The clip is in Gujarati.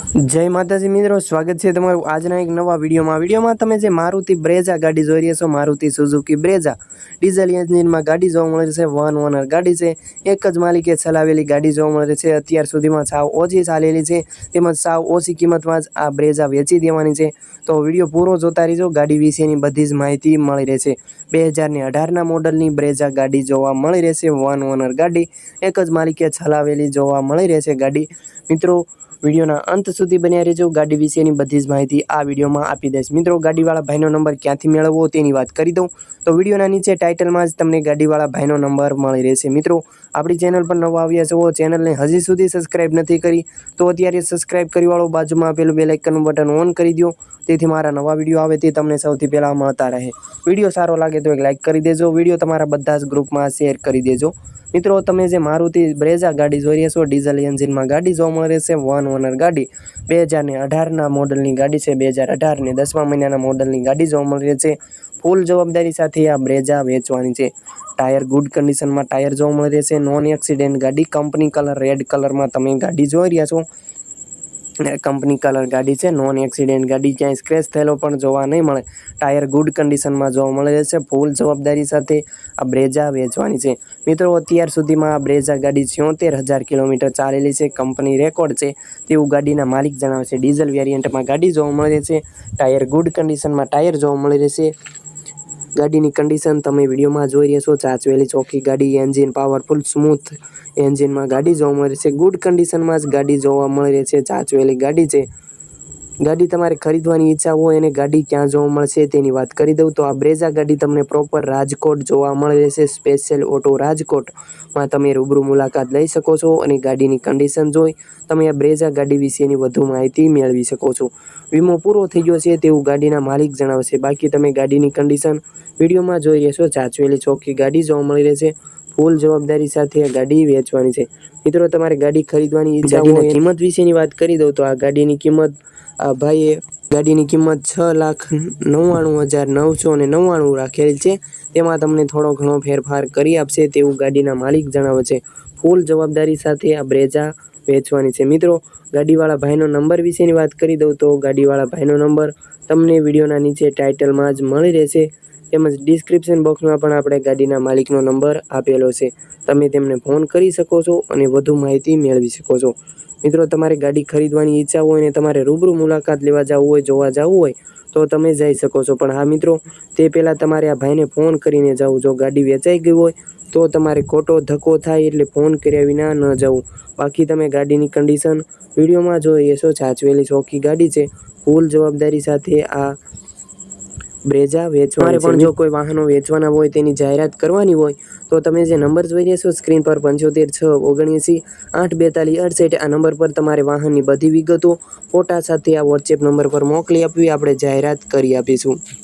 જય માતાજી મિત્રો, સ્વાગત છે તમારું આજના એક નવા વિડીયોમાં. વિડીયોમાં તમે જે મારુતિ બ્રેઝા ગાડી જોઈ રહ્યા છો, મારુતિ સુઝુકી બ્રેઝા, ડીઝલ એન્જિનમાં ગાડી જોવા મળે છે, વન ઓનર ગાડી છે, એક જ માલિકે ચલાવેલી ગાડી જોવા મળે છે. અત્યાર સુધીમાં સાવ ઓછી ચાલેલી છે, તેમજ સાવ ઓછી કિંમતમાં જ આ બ્રેઝા વેચી દેવાની છે. તો વીડિયો પૂરો જોતા રહીજો, ગાડી વિશેની બધી જ માહિતી મળી રહેશે. બે હજારની અઢારના મોડલની બ્રેઝા ગાડી જોવા મળી રહેશે, વન ઓનર ગાડી, એક જ માલિકે ચલાવેલી જોવા મળી રહેશે ગાડી. મિત્રો, વિડીયોના અંત સુધી બન્યા રહેજો. ગાડી વિશેની બધી જ માહિતી આ વિડીયોમાં આપી દઈશ. મિત્રો, ગાડીવાળા ભાઈનો નંબર ક્યાંથી મેળવવો તેની વાત કરી દઉં. તો વિડીયોના નીચે ટાઇટલમાં જ તમને ગાડીવાળા ભાઈનો નંબર મળી રહેશે. મિત્રો, આપણી ચેનલ પર નવા આવ્યા છો, ચેનલને હજી સુધી સબસ્ક્રાઇબ નથી કરી, તો અત્યારે સબસ્ક્રાઇબ કરી વાળો બાજુમાં આપેલું બે લાઇકનનું બટન ઓન કરી દો તેથી મારા નવા વીડિયો આવે તે તમને સૌથી પહેલાં મળતા રહે. વીડિયો સારો લાગે તો એક લાઇક કરી દેજો. વીડિયો તમારા બધા જ ગ્રુપમાં શેર કરી દેજો. મિત્રો, તમે જે મારુતિ બ્રેઝા ગાડી જોઈ રહ્યા છો ડીઝલ એન્જિનમાં ગાડી જોવા મળે છે વન ઓનર ગાડી. બે હજારને અઢારના મોડલની ગાડી છે, બે હજાર અઢારને દસમા મહિનાના મોડલની ગાડી જોવા મળે છે. ફૂલ જવાબદારી સાથે આ બ્રેઝા વેચવાની છે. ટાયર ગુડ કન્ડિશનમાં ટાયર જોવા મળે છે. નોન એક્સિડેન્ટ ગાડી કંપની કલર રેડ કલરમાં તમે ગાડી જોઈ રહ્યા છો. કંપની કલર ગાડી છે નોન એક્સિડેન્ટ ગાડી, ક્યાંય સ્ક્રેચ થયેલો પણ જોવા નહીં મળે. ટાયર ગુડ કન્ડિશનમાં જોવા મળે છે ફૂલ જવાબદારી સાથે આ બ્રેઝા વેચવાની છે. મિત્રો, અત્યાર સુધીમાં આ બ્રેઝા ગાડી છોતેર હજાર કિલોમીટર ચાલેલી છે, કંપની રેકોર્ડ છે. તેવું ગાડીના માલિક જણાવે છે, ડીઝલ વેરિયન્ટમાં ગાડી જોવા મળે છે ટાયર ગુડ કન્ડિશનમાં ટાયર જોવા મળી રહેશે. ગાડીની કન્ડિશન તમે વિડીયોમાં જોઈ રહ્યા છો, ચાચવેલી ચોખ્ખી ગાડી એન્જિન પાવરફુલ સ્મૂથ એન્જિનમાં ગાડી જોવા મળે છે. ગુડ કન્ડિશનમાં જ ગાડી જોવા મળી રહી છે, ચાચવેલી ગાડી છે. ગાડી તમારે ખરીદવાની ઈચ્છા હોય અને ગાડી ક્યાં જોવા મળશે તેની વાત કરી દઉં. તો આ બ્રેઝા ગાડી તમને પ્રોપર રાજકોટ જોવા મળી રહેશે સ્પેશિયલ ઓટો રાજકોટમાં તમે રૂબરૂ મુલાકાત લઈ શકો છો અને ગાડીની કન્ડિશન જોઈ તમે આ બ્રેઝા ગાડી વિશેની વધુ માહિતી મેળવી શકો છો. વીમો પૂરો થઈ ગયો છે તેવું ગાડીના માલિક જણાવશે બાકી તમે ગાડીની કન્ડિશન વિડીયોમાં જોઈ રહેશો ચાચવેલી ચોખ્ખી ગાડી જોવા મળી રહેશે ફૂલ જવાબદારી સાથે આ ગાડી વેચવાની છે. મિત્રો તમારે ગાડી ખરીદવાની ઈચ્છા હોય કિંમત વિશેની વાત કરી દઉં તો આ ગાડીની કિંમત આ ભાઈએ ગાડીની કિંમત છ લાખ નવ્વાણું હજાર નવસો અને નવ્વાણું રાખેલ છે. તેમાં તમને થોડો ઘણો ફેરફાર કરી આપશે તેવું ગાડીના માલિક જણાવે છે. ફૂલ જવાબદારી સાથે આ બ્રેઝા વેચવાની છે. મિત્રો ગાડીવાળા ભાઈનો નંબર વિશેની વાત કરી દઉં તો ગાડીવાળા ભાઈનો નંબર તમને વિડીયોના નીચે ટાઇટલમાં જ મળી રહેશે. તેમજ ડિસ્ક્રિપ્શન બોક્સમાં પણ આપણે ગાડીના માલિકનો નંબર આપેલો છે. તમે તેમને ફોન કરી શકો છો અને વધુ માહિતી મેળવી શકો છો. મિત્રો, તમારે ગાડી ખરીદવાની ઈચ્છા હોય અને તમારે રૂબરૂ મુલાકાત લેવા જવું હોય, જોવા જવું હોય, તો તમે જઈ શકો છો. પણ હા, મિત્રો, તે પહેલાં તમારે આ ભાઈને ફોન કરીને જવું. જો ગાડી વેચાઈ ગઈ હોય, તો તમારે ખોટો ધક્કો થાય એટલે ફોન કર્યા વિના ન જવું. બાકી તમે ગાડીની કન્ડિશન વિડીયોમાં જોઈએ છો સાચવેલી ચોખ્ખી ગાડી છે. ફૂલ જવાબદારી સાથે આ બ્રેઝા વેચવાની પણ જો કોઈ વાહનો વેચવાના હોય તેની જાહેરાત કરવાની હોય તો તમે જે નંબર જોઈ રહ્યા છો સ્ક્રીન પર પંચોતેર છ ઓગણએંસી આઠ બેતાલીસ અડસઠ આ નંબર પર તમારે વાહનની બધી વિગતો ફોટા સાથે આ વોટ્સએપ નંબર પર મોકલી આપવી આપણે જાહેરાત કરી આપીશું.